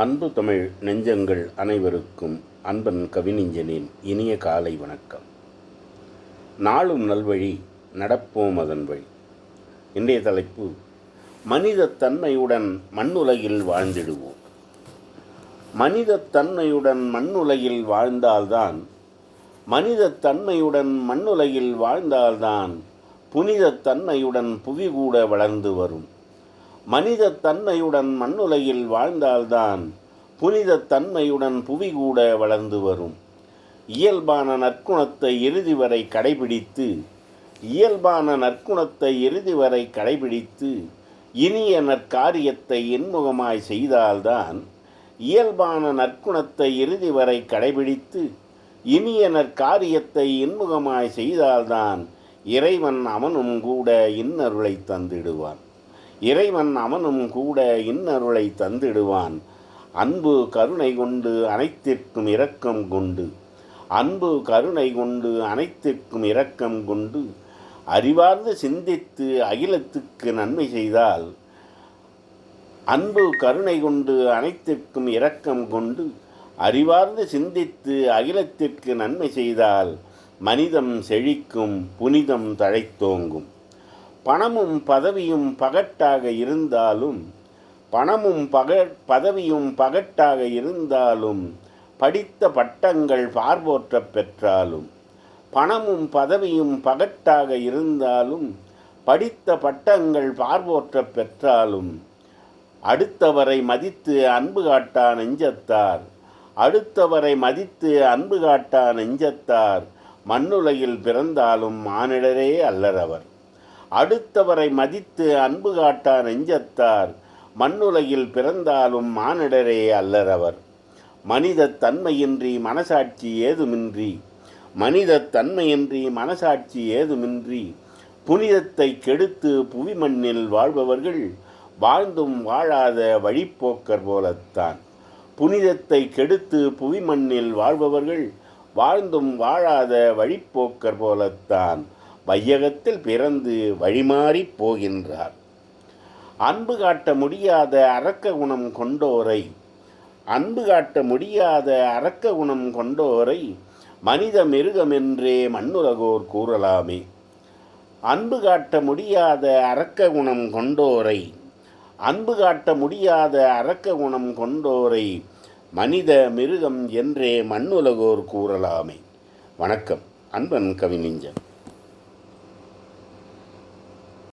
அன்பு தமிழ் நெஞ்சங்கள் அனைவருக்கும் அன்பன் கவிநெஞ்சனின் இனிய காலை வணக்கம். நாளும் நல்வழி நடப்போம் அதன் வழி. இன்றைய தலைப்பு மனித தன்மையுடன் மண்ணுலகில் வாழ்ந்திடுவோம். மனித தன்மையுடன் மண்ணுலகில் வாழ்ந்தால்தான் மனித தன்மையுடன் மண்ணுலகில் வாழ்ந்தால்தான் புனித தன்மையுடன் புவி கூட வளர்ந்து வரும். மனித தன்மையுடன் மண்ணுலகில் வாழ்ந்தால்தான் புனித தன்மையுடன் புவி கூட வளர்ந்து வரும். இயல்பான நற்குணத்தை இறுதி வரை கடைபிடித்து இயல்பான நற்குணத்தை இறுதி வரை கடைபிடித்து இனிய நற்காரியத்தை இன்முகமாய் செய்தால்தான் இயல்பான நற்குணத்தை இறுதி வரை கடைபிடித்து இனிய நற்காரியத்தை இன்முகமாய் செய்தால்தான் இறைவன் அவனும் கூட இன்னருளை தந்திடுவான். இறைவன் அவனும் கூட இன்னருளை தந்திடுவான். அன்பு கருணை கொண்டு அனைத்திற்கும் இரக்கம் கொண்டு. அன்பு கருணை கொண்டு அனைத்திற்கும் இரக்கம் கொண்டு அறிவார்ந்து சிந்தித்து அகிலத்துக்கு நன்மை செய்தால் அன்பு கருணை கொண்டு அனைத்திற்கும் இரக்கம் கொண்டு அறிவார்ந்து சிந்தித்து அகிலத்திற்கு நன்மை செய்தால் மனிதம் செழிக்கும் புனிதம் தழைத்தோங்கும். பணமும் பதவியும் பகட்டாக இருந்தாலும் பணமும் பக பதவியும் பகட்டாக இருந்தாலும் படித்த பட்டங்கள் பார்போற்ற பெற்றாலும் பணமும் பதவியும் பகட்டாக இருந்தாலும் படித்த பட்டங்கள் பார்போற்ற பெற்றாலும் அடுத்தவரை மதித்து அன்பு காட்டா நெஞ்சத்தார் அடுத்தவரை மதித்து அன்பு காட்டா நெஞ்சத்தார் மண்ணுலகில் பிறந்தாலும் மானிடரே அல்லரவர் அடுத்தவரை மதித்து அன்பு காட்டா நெஞ்சத்தார் மண்ணுலகில் பிறந்தாலும் மானிடரே அல்லரவர் மனித தன்மையின்றி மனசாட்சி ஏதுமின்றி மனித தன்மையின்றி மனசாட்சி ஏதுமின்றி புனிதத்தை கெடுத்து புவி மண்ணில் வாழ்பவர்கள் வாழ்ந்தும் வாழாத வழிப்போக்கர் போலத்தான். புனிதத்தை கெடுத்து புவி மண்ணில் வாழ்பவர்கள் வாழ்ந்தும் வாழாத வழிப்போக்கர் போலத்தான். வையகத்தில் பிறந்து வழிமாறி போகின்றார். அன்பு காட்ட முடியாத அரக்க குணம் கொண்டோரை அன்பு காட்ட முடியாத அரக்க குணம் கொண்டோரை மனித மிருகம் என்றே மண்ணுலகோர் கூறலாமே. அன்பு காட்ட முடியாத அரக்க குணம் கொண்டோரை அன்பு காட்ட முடியாத அரக்க குணம் கொண்டோரை மனித மிருகம் என்றே மண்ணுலகோர் கூறலாமே. வணக்கம். அன்பன் கவிஞன்